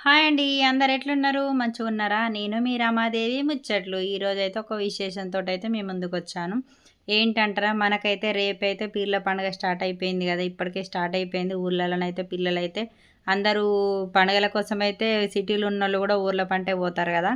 Hi అండి అందరు ఎట్లున్నారు? మంచిగా ఉన్నారా? నేను మీ రమాదేవి ముచ్చట్లు. ఈరోజు అయితే ఒక విశేషంతో అయితే మేము ముందుకు వచ్చాను ఏంటంటారా? మనకైతే రేపైతే పీర్ల పండుగ స్టార్ట్ అయిపోయింది కదా. ఇప్పటికే స్టార్ట్ అయిపోయింది. ఊర్లలోనైతే పిల్లలైతే అందరూ పండుగల కోసం అయితే సిటీలో ఉన్న వాళ్ళు కూడా ఊర్ల పంటే పోతారు కదా.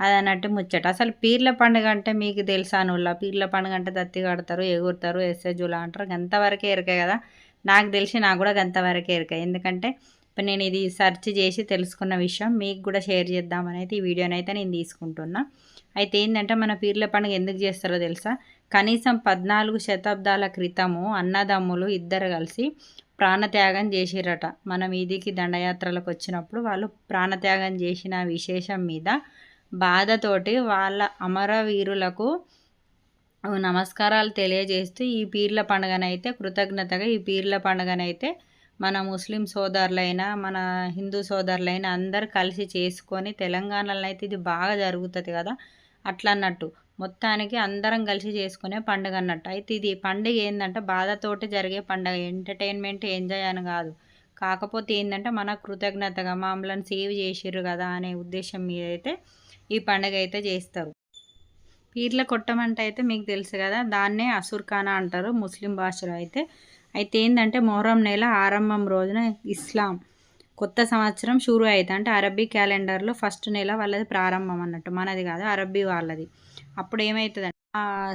అది అన్నట్టు ముచ్చట. అసలు పీర్ల పండుగ అంటే మీకు తెలుసా నువ్వుల పీర్ల పండుగ అంటే దత్తి కడతారు ఎగురుతారు ఎస్ఎజులా అంటారు. గంతవరకే ఎరకే కదా. నాకు తెలిసి నాకు కూడా గంతవరకే ఎరకే. ఎందుకంటే ఇప్పుడు నేను ఇది సెర్చ్ చేసి తెలుసుకున్న విషయం మీకు కూడా షేర్ చేద్దామని అయితే ఈ వీడియోని అయితే నేను తీసుకుంటున్నా. అయితే ఏంటంటే మన పీర్ల పండుగ ఎందుకు చేస్తారో తెలుసా? కనీసం పద్నాలుగు శతాబ్దాల క్రితము అన్నదమ్ములు ఇద్దరు కలిసి ప్రాణత్యాగం చేసిరట. మనం ఇదికి దండయాత్రలకు వచ్చినప్పుడు వాళ్ళు ప్రాణత్యాగం చేసిన విశేషం మీద బాధతోటి వాళ్ళ అమరవీరులకు నమస్కారాలు తెలియజేస్తూ ఈ పీర్ల పండుగనైతే కృతజ్ఞతగా ఈ పీర్ల పండుగనైతే మన ముస్లిం సోదరులైనా మన హిందూ సోదరులైనా అందరు కలిసి చేసుకొని తెలంగాణలో అయితే ఇది బాగా జరుగుతుంది కదా. అట్లా అన్నట్టు మొత్తానికి అందరం కలిసి చేసుకునే పండుగ అన్నట్టు. అయితే ఇది పండుగ ఏంటంటే బాధతోటి జరిగే పండుగ ఎంటర్టైన్మెంట్ ఎంజాయ్ అని కాదు. కాకపోతే ఏంటంటే మన కృతజ్ఞతగా మమ్మల్ని సేవ్ చేసిర్రు కదా అనే ఉద్దేశం మీద అయితే ఈ పండుగ అయితే చేస్తారు. పీర్ల కొట్టమంటే అయితే మీకు తెలుసు కదా దాన్నే అసుర్ఖానా అంటారు ముస్లిం భాషలో అయితే. అయితే ఏంటంటే మొహరం నెల ఆరంభం రోజున ఇస్లాం కొత్త సంవత్సరం షూరు అవుతుంది అంటే అరబ్బీ క్యాలెండర్లో ఫస్ట్ నెల వాళ్ళది ప్రారంభం అన్నట్టు. మనది కాదు అరబ్బీ వాళ్ళది. అప్పుడు ఏమవుతుందంటే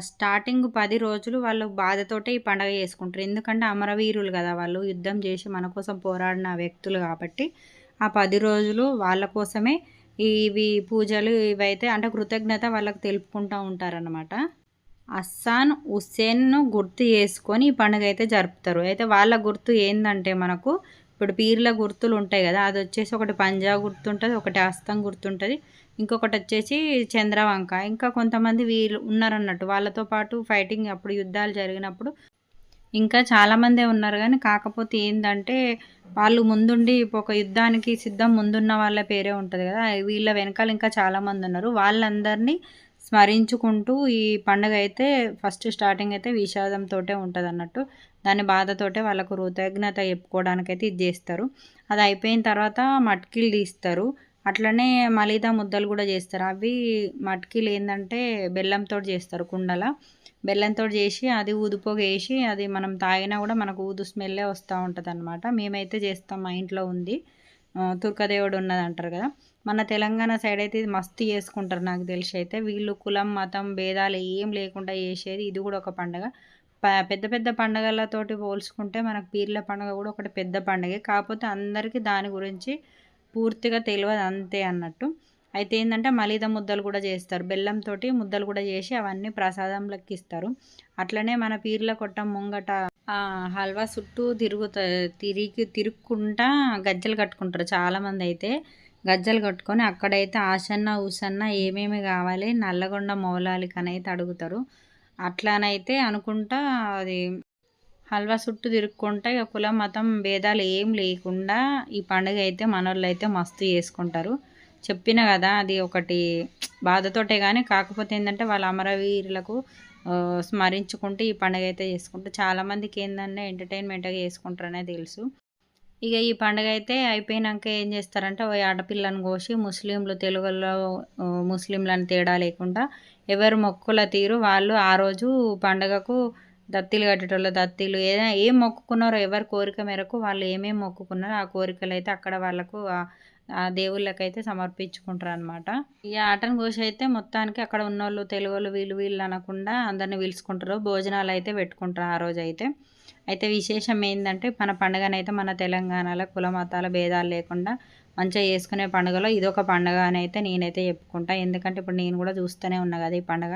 స్టార్టింగ్ పది రోజులు వాళ్ళు బాధతోటే ఈ పండగ చేసుకుంటారు. ఎందుకంటే అమరవీరులు కదా వాళ్ళు యుద్ధం చేసి మన కోసం పోరాడిన వ్యక్తులు కాబట్టి ఆ పది రోజులు వాళ్ళ కోసమే ఇవి పూజలు ఇవైతే అంటే కృతజ్ఞత వాళ్ళకు తెలుపుకుంటూ ఉంటారనమాట అస్సాన్ హుస్సేన్ను గుర్తు చేసుకొని ఈ పండుగ అయితే జరుపుతారు. అయితే వాళ్ళ గుర్తు ఏంటంటే మనకు ఇప్పుడు పీర్ల గుర్తులు ఉంటాయి కదా అది వచ్చేసి ఒకటి పంజా గుర్తుంటుంది ఒకటి అస్తం గుర్తుంటుంది ఇంకొకటి వచ్చేసి చంద్రవంక. ఇంకా కొంతమంది వీళ్ళు ఉన్నారన్నట్టు వాళ్ళతో పాటు ఫైటింగ్ అప్పుడు యుద్ధాలు జరిగినప్పుడు ఇంకా చాలామందే ఉన్నారు. కానీ కాకపోతే ఏంటంటే వాళ్ళు ముందుండి ఒక యుద్ధానికి సిద్ధం ముందున్న వాళ్ళ పేరే ఉంటుంది కదా వీళ్ళ వెనకాల ఇంకా చాలామంది ఉన్నారు. వాళ్ళందరినీ స్మరించుకుంటూ ఈ పండుగ అయితే ఫస్ట్ స్టార్టింగ్ అయితే విషాదంతో ఉంటుంది అన్నట్టు దాని బాధతోటే వాళ్ళకు కృతజ్ఞత చెప్పుకోవడానికైతే ఇది చేస్తారు. అది అయిపోయిన తర్వాత మట్కిలు తీస్తారు. అట్లనే మలీదా ముద్దలు కూడా చేస్తారు. అవి మట్కిలు ఏంటంటే బెల్లంతో చేస్తారు కుండల. బెల్లంతో చేసి అది ఊదుపోగ వేసి అది మనం తాగినా కూడా మనకు ఊదు స్మెల్లే వస్తూ ఉంటుంది అనమాట మేమైతే చేస్తాం మా ఇంట్లో ఉంది. తుర్కదేవుడు ఉన్నది అంటారు కదా. మన తెలంగాణ సైడ్ అయితే ఇది మస్తు చేసుకుంటారు నాకు తెలిసి అయితే. వీళ్ళు కులం మతం భేదాలు ఏం లేకుండా చేసేది ఇది కూడా ఒక పండగ. పెద్ద పెద్ద పండగలతోటి పోల్చుకుంటే మనకు పీర్ల పండుగ కూడా ఒకటి పెద్ద పండగే. కాకపోతే అందరికీ దాని గురించి పూర్తిగా తెలియదు అంతే అన్నట్టు. అయితే ఏంటంటే మలిద ముద్దలు కూడా చేస్తారు. బెల్లంతో ముద్దలు కూడా చేసి అవన్నీ ప్రసాదం లెక్కిస్తారు అట్లనే మన పీర్ల కొట్టం ముంగట హల్వా చుట్టూ తిరుగుతా తిరిగి తిరుక్కుంటా గజ్జలు కట్టుకుంటారు చాలామంది అయితే. గజ్జలు కట్టుకొని అక్కడైతే ఆసన్న ఊసన్న ఏమేమి కావాలి నల్లగొండ మౌలాలికనైతే అడుగుతారు. అట్లానైతే అనుకుంటా అది హల్వా చుట్టూ తిరుక్కుంటా ఇక కుల మతం భేదాలు ఏం లేకుండా ఈ పండుగ అయితే మనోళ్ళు అయితే మస్తు చేసుకుంటారు. చెప్పిన కదా అది ఒకటి బాధతోటే కానీ కాకపోతే ఏంటంటే వాళ్ళ అమరవీరులకు స్మరించుకుంటూ ఈ పండుగ అయితే చేసుకుంటూ చాలామందికి ఏంటంటే ఎంటర్టైన్మెంట్గా చేసుకుంటారనే తెలుసు. ఇక ఈ పండుగ అయితే అయిపోయినాక ఏం చేస్తారంటే ఓ ఆడపిల్లను కోసి ముస్లింలు తెలుగులో ముస్లింలను తేడా లేకుండా ఎవరు మొక్కుల తీరు వాళ్ళు ఆ రోజు పండగకు దత్తిలు కట్టేటోళ్ళు దత్తిలు ఏదైనా ఏం మొక్కుకున్నారో ఎవరి కోరిక మేరకు వాళ్ళు ఏమేమి మొక్కుకున్నారో ఆ కోరికలు అయితే అక్కడ వాళ్ళకు ఆ దేవుళ్ళకైతే సమర్పించుకుంటారు అనమాట ఈ ఆటను కోసి అయితే మొత్తానికి అక్కడ ఉన్న వాళ్ళు తెలుగు వీళ్ళు వీళ్ళు అనకుండా అందరిని పిలుచుకుంటారు. భోజనాలు అయితే పెట్టుకుంటారు ఆ రోజు అయితే అయితే విశేషం ఏంటంటే మన పండుగనైతే మన తెలంగాణలో కుల మతాల భేదాలు లేకుండా మంచిగా చేసుకునే పండుగలో ఇదొక పండుగ అని అయితే నేనైతే చెప్పుకుంటా. ఎందుకంటే ఇప్పుడు నేను కూడా చూస్తూనే ఉన్నా కదా ఈ పండుగ.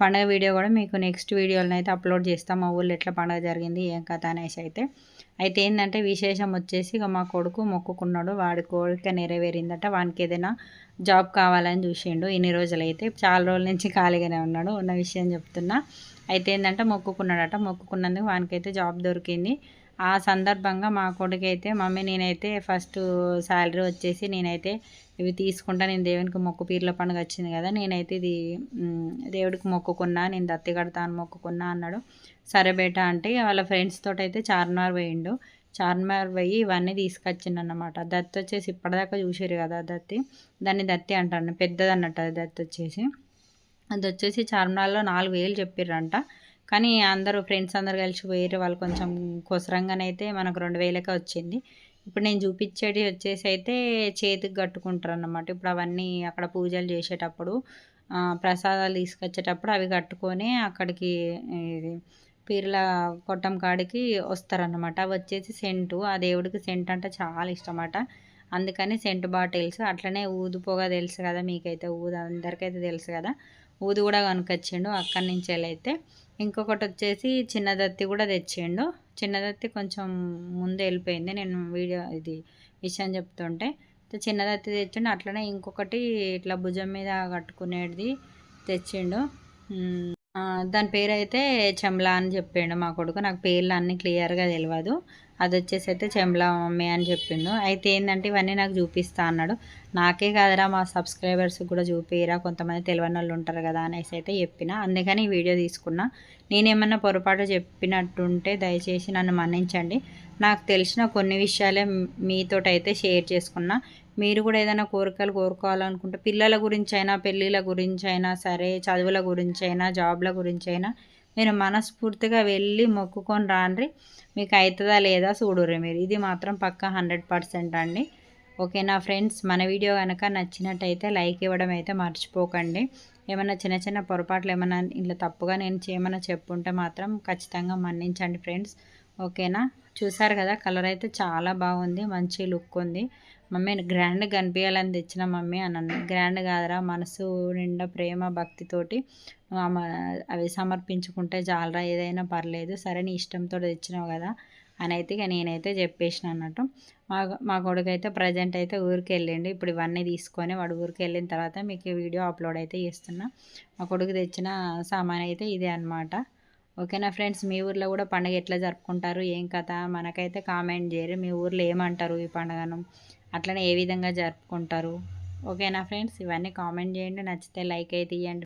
పండుగ వీడియో కూడా మీకు నెక్స్ట్ వీడియోలను అయితే అప్లోడ్ చేస్తాం. మా ఊళ్ళో ఎట్లా పండుగ జరిగింది ఏం కథ అనేసి అయితే. అయితే ఏంటంటే విశేషం వచ్చేసి ఇక మా కొడుకు మొక్కుకున్నాడు. వాడి కోరిక నెరవేరిందట. వానికి ఏదైనా జాబ్ కావాలని చూసిండు. ఇన్ని రోజులైతే చాలా రోజుల నుంచి ఖాళీగానే ఉన్నాడు. ఉన్న విషయం చెప్తున్నా. అయితే ఏంటంటే మొక్కుకున్నాడట. మొక్కుకున్నందుకు వానికైతే జాబ్ దొరికింది. ఆ సందర్భంగా మా కొడుకు అయితే మమ్మీ నేనైతే ఫస్ట్ శాలరీ వచ్చేసి నేనైతే ఇవి తీసుకుంటా నేను దేవునికి మొక్కు పీర్ల పండుగ వచ్చింది కదా నేనైతే ఇది దేవుడికి మొక్కుకున్నా నేను దత్తి కడతాను మొక్కుకున్నా అన్నాడు. సరే బేట అంటే వాళ్ళ ఫ్రెండ్స్ తోటైతే అయితే చార్మినార్ పోయిండు. చార్మినార్ పోయి ఇవన్నీ తీసుకొచ్చిండు అనమాట దత్తి వచ్చేసి ఇప్పటిదాకా చూసారు కదా దత్తి. దాన్ని దత్తి అంటాను పెద్దది అన్నట్టు అది దత్తి వచ్చేసి. అది వచ్చేసి చార్మినార్లో నాలుగు వేలు చెప్పిర్రంట. కానీ అందరూ ఫ్రెండ్స్ అందరు కలిసి పోయారు వాళ్ళు కొంచెం కొసరంగానైతే మనకు రెండు వేలకే వచ్చింది. ఇప్పుడు నేను చూపించేది వచ్చేసి అయితే చేతికి కట్టుకుంటారు అన్నమాట ఇప్పుడు అవన్నీ అక్కడ పూజలు చేసేటప్పుడు ప్రసాదాలు తీసుకొచ్చేటప్పుడు అవి కట్టుకొని అక్కడికి ఇది పీర్ల కొట్టం కాడికి వస్తారన్నమాట. అవి వచ్చేసి సెంటు. ఆ దేవుడికి సెంట్ అంటే చాలా ఇష్టమట. అందుకని సెంట్ బాటిల్స్ అట్లనే ఊదు పొగ తెలుసు కదా మీకైతే ఊదు అందరికైతే తెలుసు కదా. ఊదు కూడా కనుకొచ్చిండు అక్కడి నుంచి అయితే. ఇంకొకటి వచ్చేసి చిన్నదత్తి కూడా తెచ్చిండు చిన్నదత్తి కొంచెం ముందు వెళ్ళిపోయింది. నేను వీడియో ఇది విషయం చెప్తుంటే చిన్నదత్తి తెచ్చిండు. అట్లనే ఇంకొకటి ఇట్లా భుజం మీద కట్టుకునేది తెచ్చిండు. దాని పేరు అయితే చెమ్లా అని చెప్పిండు మా కొడుకు. నాకు పేర్లు అన్నీ క్లియర్గా తెలియదు అది వచ్చేసి అయితే చెంబలా మమ్మీ అని చెప్పిండు. అయితే ఏంటంటే ఇవన్నీ నాకు చూపిస్తా అన్నాడు. నాకే కాదురా మా సబ్స్క్రైబర్స్ కూడా చూపిరా కొంతమంది తెలియని వాళ్ళు ఉంటారు కదా అనేసి అయితే చెప్పిన. అందుకని ఈ వీడియో తీసుకున్నా. నేనేమన్నా పొరపాటు చెప్పినట్టుంటే దయచేసి నన్ను మన్నించండి. నాకు తెలిసిన కొన్ని విషయాలే మీతోటైతే షేర్ చేసుకున్నా. మీరు కూడా ఏదైనా కోరికలు కోరుకోవాలనుకుంటే పిల్లల గురించి అయినా పెళ్ళిళ్ళ గురించి అయినా సరే చదువుల గురించి అయినా జాబ్ల గురించి అయినా మీరు మనస్ఫూర్తిగా వెళ్ళి మొక్కుకొని రాండ్రి. మీకు అవుతుందా లేదా చూడుర్రి మీరు. ఇది మాత్రం పక్క హండ్రెడ్ పర్సెంట్ అండి. ఓకేనా ఫ్రెండ్స్? మన వీడియో కనుక నచ్చినట్టయితే లైక్ ఇవ్వడం అయితే మర్చిపోకండి. ఏమైనా చిన్న చిన్న పొరపాట్లు ఏమైనా ఇలా తప్పుగా నేను ఏమైనా చెప్పుంటే మాత్రం ఖచ్చితంగా మన్నించండి ఫ్రెండ్స్. ఓకేనా? చూసారు కదా కలర్ అయితే చాలా బాగుంది మంచి లుక్ ఉంది. మమ్మీ గ్రాండ్ కనిపించాలని తెచ్చిన మమ్మీ అని గ్రాండ్ కాదురా మనసు నిండా ప్రేమ భక్తితోటి అవి సమర్పించుకుంటే చాలరా ఏదైనా పర్లేదు సరే నీ ఇష్టంతో తెచ్చినావు కదా అని అయితే ఇక నేనైతే చెప్పేసిన అన్నట్టు. మా మా కొడుకు అయితే ప్రజెంట్ అయితే ఊరికి వెళ్ళిండు. ఇప్పుడు ఇవన్నీ తీసుకొని వాడు ఊరికి వెళ్ళిన తర్వాత మీకు వీడియో అప్లోడ్ అయితే చేస్తున్నా. మా కొడుకు తెచ్చిన సామాన్ అయితే ఇదే అనమాట ఓకేనా ఫ్రెండ్స్? మీ ఊర్లో కూడా పండుగ ఎట్లా జరుపుకుంటారు? ఏం కథ? మనకైతే కామెంట్ చేయరు. మీ ఊర్లో ఏమంటారు ఈ పండుగను? అట్లనే ఏ విధంగా జరుపుకుంటారు? ఓకేనా ఫ్రెండ్స్? ఇవన్నీ కామెంట్ చేయండి. నచ్చితే లైక్ అయితే ఇవ్వండి